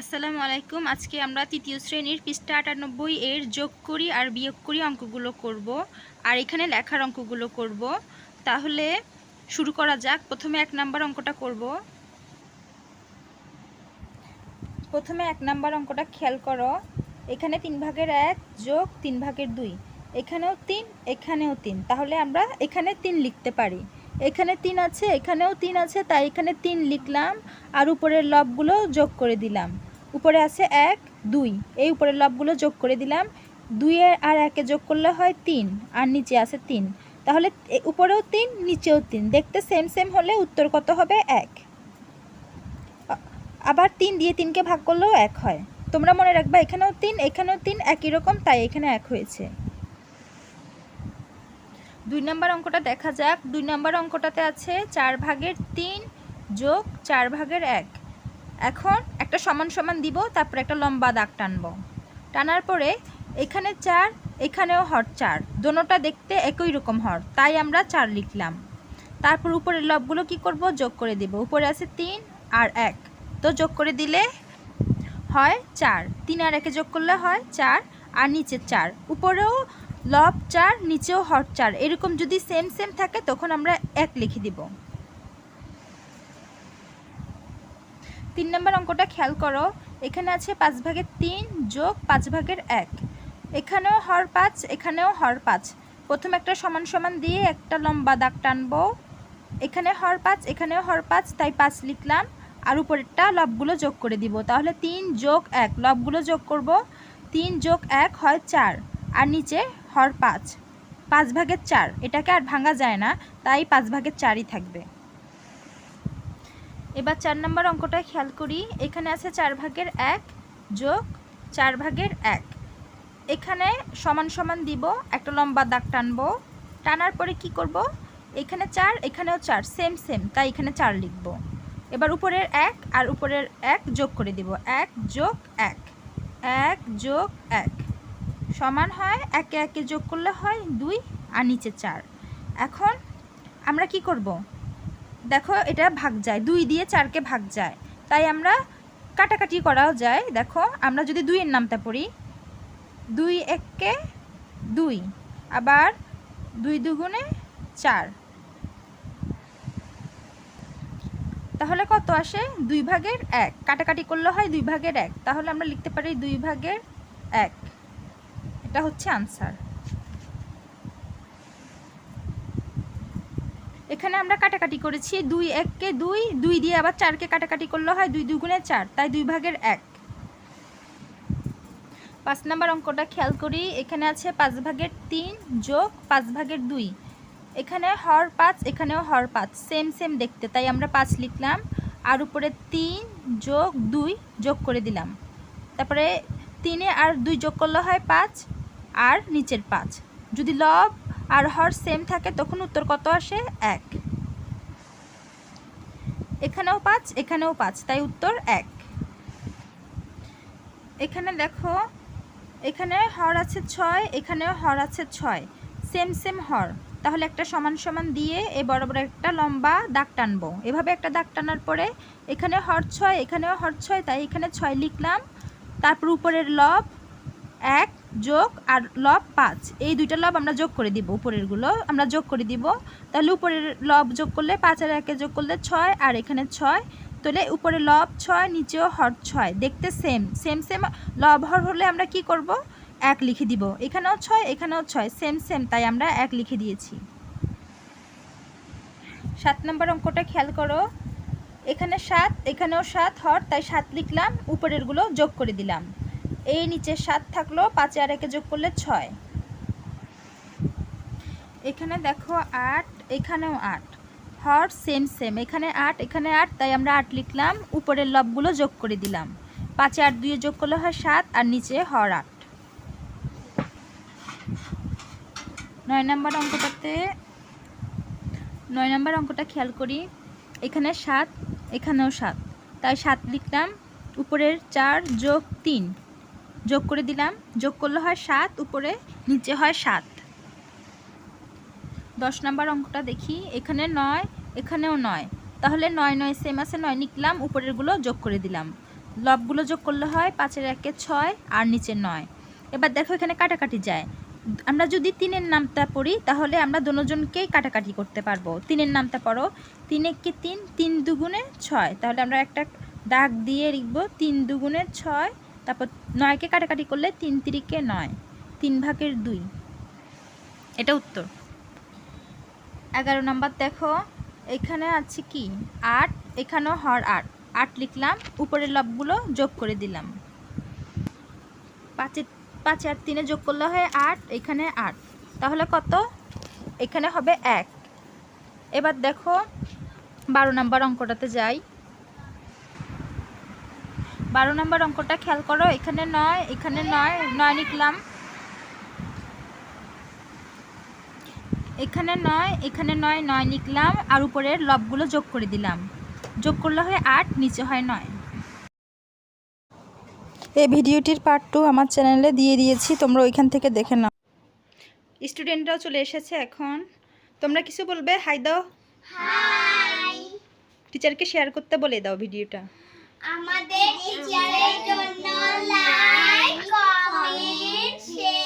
আসসালামু আলাইকুম। আজকে আমরা তৃতীয় শ্রেণির পৃষ্ঠা আটানব্বই এর যোগ করি আর বিয়োগ করি অঙ্কগুলো করব আর এখানে লেখার অঙ্কগুলো করব। তাহলে শুরু করা যাক। প্রথমে এক নাম্বার অঙ্কটা করব। প্রথমে এক নাম্বার অঙ্কটা খেয়াল করো। এখানে তিন ভাগের এক যোগ তিন ভাগের দুই। এখানেও তিন এখানেও তিন। তাহলে আমরা এখানে তিন লিখতে পারি। এখানে তিন আছে, এখানেও তিন আছে, তাই এখানে তিন লিখলাম আর উপরের লবগুলো যোগ করে দিলাম। উপরে আছে এক, দুই। এই উপরের লবগুলো যোগ করে দিলাম। দুইয়ের আর একে যোগ করলে হয় তিন, আর নিচে আছে তিন। তাহলে উপরেও তিন, নিচেও তিন। দেখতে সেম সেম হলে উত্তর কত হবে? এক। আবার তিন দিয়ে তিনকে ভাগ করলেও এক হয়। তোমরা মনে রাখবা, এখানেও তিন এখানেও তিন, একই রকম, তাই এখানে এক হয়েছে। দুই নম্বর অঙ্কটা দেখা যাক। দুই নম্বর অঙ্কটাতে আছে চার ভাগের তিন যোগ চার ভাগের এক। এখন একটা সমান সমান দিব, তারপর একটা লম্বা দাগ টানবো। টানার পরে এখানে চার, এখানেও হর চার। দোনোটা দেখতে একই রকম হর, তাই আমরা চার লিখলাম। তারপর উপরের লবগুলো কি করব? যোগ করে দেব। উপরে আছে তিন আর এক। তো যোগ করে দিলে হয় চার। তিন আর একে যোগ করলে হয় চার আর নিচে চার। উপরেও লব চার, নিচেও হর চার। এরকম যদি সেম সেম থাকে, তখন আমরা এক লিখে দিব। তিন নম্বর অঙ্কটা খেয়াল করো। এখানে আছে পাঁচ ভাগের তিন যোগ পাঁচ ভাগের এক। এখানেও হর পাঁচ, এখানেও হর পাঁচ। প্রথম একটা সমান সমান দিয়ে একটা লম্বা দাগ টানবো। এখানে হর পাঁচ, এখানেও হর পাঁচ, তাই পাঁচ লিখলাম। আর উপরেরটা লবগুলো যোগ করে দিব। তাহলে তিন যোগ এক, লবগুলো যোগ করব। তিন যোগ এক হয় চার, আর নিচে হর পাঁচ। পাঁচ ভাগের চার, এটাকে আর ভাঙা যায় না, তাই পাঁচ ভাগের চারই থাকবে। এবার চার নম্বর অঙ্কটা খেয়াল করি। এখানে আছে চার ভাগের এক যোগ চার ভাগের এক। এখানে সমান সমান দিব, একটা লম্বা দাগ টানবো। টানার পরে কি করব? এখানে চার, এখানেও চার সেম সেম তাই এখানে চার লিখব। এবার উপরের এক আর উপরের এক যোগ করে দিব। এক যোগ এক এক যোগ এক। সমান হয়, একে একে যোগ করলে হয় দুই আর নিচে চার। এখন আমরা কি করব? দেখো, এটা ভাগ যায়। দুই দিয়ে চারকে ভাগ যায়। তাই আমরা কাটাকাটি করাও যায়। দেখো, আমরা যদি দুইয়ের নামটা পড়ি, দুই এককে দুই, আবার দুই দুগুণে চার। তাহলে কত আসে? দুই ভাগের এক। কাটাকাটি করলে হয় দুই ভাগের এক। তাহলে আমরা লিখতে পারি দুই ভাগের এক। এটা হচ্ছে আনসার। এখানে আমরা কাটাকাটি করেছি দুই এককে দুই দুই দিয়ে আবার চারকে কাটাকাটি করলে হয় দুই দুগুণে চার, তাই দুই ভাগের এক। পাঁচ নাম্বার অঙ্কটা খেয়াল করি, এখানে আছে পাঁচ ভাগের তিন যোগ পাঁচ ভাগের দুই। এখানে হর পাঁচ, এখানেও হর পাঁচ সেম সেম দেখতে, তাই আমরা পাঁচ লিখলাম। আর উপরে তিন যোগ দুই যোগ করে দিলাম। তারপরে তিনে আর দুই যোগ করলে হয় পাঁচ, আর নিচের পাঁচ। যদি লব আর হর সেম থাকে, তখন উত্তর কত আসে? এক। এখানেও পাঁচ এখানেও পাঁচ, তাই উত্তর এক। এখানে দেখো, এখানে হর আছে ছয়, এখানেও হর আছে ছয়। সেম সেম হর। তাহলে একটা সমান সমান দিয়ে এ বরাবর একটা লম্বা দাগ টানবো। এভাবে একটা দাগ টানার পরে এখানে হর ছয়, এখানেও হর ছয়, তাই এখানে ছয় লিখলাম। তারপর উপরের লব এক যোগ আর লব পাঁচ। এই দুইটা লব আমরা যোগ করে দিব উপরেরগুলো। আমরা যোগ করে দিব। তাহলে উপরের লব যোগ করলে পাঁচ আর একে যোগ করলে ছয় আর এখানে ছয়। তাহলে উপরে লব ছয়, নিচেও হর ছয়। দেখতে সেম সেম সেম লব হর হলে আমরা কি করব? এক লিখে দিব। এখানেও ছয় এখানেও ছয়। সেম সেম তাই আমরা এক লিখে দিয়েছি। সাত নম্বর অঙ্কটা খেয়াল করো। এখানে সাত, এখানেও সাত হর, তাই সাত লিখলাম। উপরেরগুলো যোগ করে দিলাম। এই নিচে সাত থাকল, পাঁচে আর একে যোগ করলে ছয়। এখানে দেখো আট, এখানেও আট। হর সেম সেম। এখানে আট এখানে আট, তাই আমরা আট লিখলাম। উপরের লবগুলো যোগ করে দিলাম। পাঁচে আট দুয়ে যোগ করলে হয় সাত, আর নিচে হর আট। নয় নম্বর অঙ্কটাতে, নয় নম্বর অঙ্কটা খেয়াল করি। এখানে সাত, এখানেও সাত। তাই সাত লিখলাম। উপরের চার যোগ তিন। যোগ করে দিলাম। যোগ করলে হয় সাত, উপরে নিচে হয় সাত। দশ নম্বর অঙ্কটা দেখি। এখানে নয়, এখানেও নয়। তাহলে নয় নয় সেম আছে, নয় লিখলাম, উপরেরগুলো যোগ করে দিলাম। লবগুলো যোগ করলে হয় পাঁচের একে ছয় আর নিচে নয়। এবার দেখো এখানে কাটাকাটি যায়। আমরা যদি তিনের নামটা পড়ি, তাহলে আমরা দুজনকেই কাটাকাটি করতে পারব। তিনের নামটা পড়ো। তিন একে তিন তিন দুগুণে ছয়। তাহলে আমরা একটা দাগ দিয়ে লিখব, তিন দুগুণে ছয় তারপর নয়কে কাটাকাটি করলে তিন তিরিকে নয়, তিন ভাগের দুই। এটা উত্তর। এগারো নাম্বার দেখো, এখানে আছে কি? আট, এখানেও হর আট। আট লিখলাম, উপরের লবগুলো যোগ করে দিলাম। পাঁচে, পাঁচ আর তিনে যোগ করলে হয় আট, এখানে আট। তাহলে কত? এখানে হবে এক। এবার দেখো, বারো নাম্বার অঙ্কটাতে যাই। বারো নম্বর অঙ্কটা খেয়াল করো এখানে নয় এখানে নয় নয় লিখলাম। এখানে নয় এখানে নয় নয় লিখলাম আর উপরের লবগুলো যোগ করে দিলাম। যোগ করলে হয় আট নিচে হয় নয়। এই ভিডিওটির পার্ট টু আমার চ্যানেলে দিয়ে দিয়েছি তোমরা ওইখান থেকে দেখে নাও। স্টুডেন্টরাও চলে এসেছে এখন। তোমরা কিছু বলবে? হাই দাও। টিচারকে শেয়ার করতে বলে দাও ভিডিওটা। আমাদের টিচারের জন্য লাইক কমেন্ট শেয়ার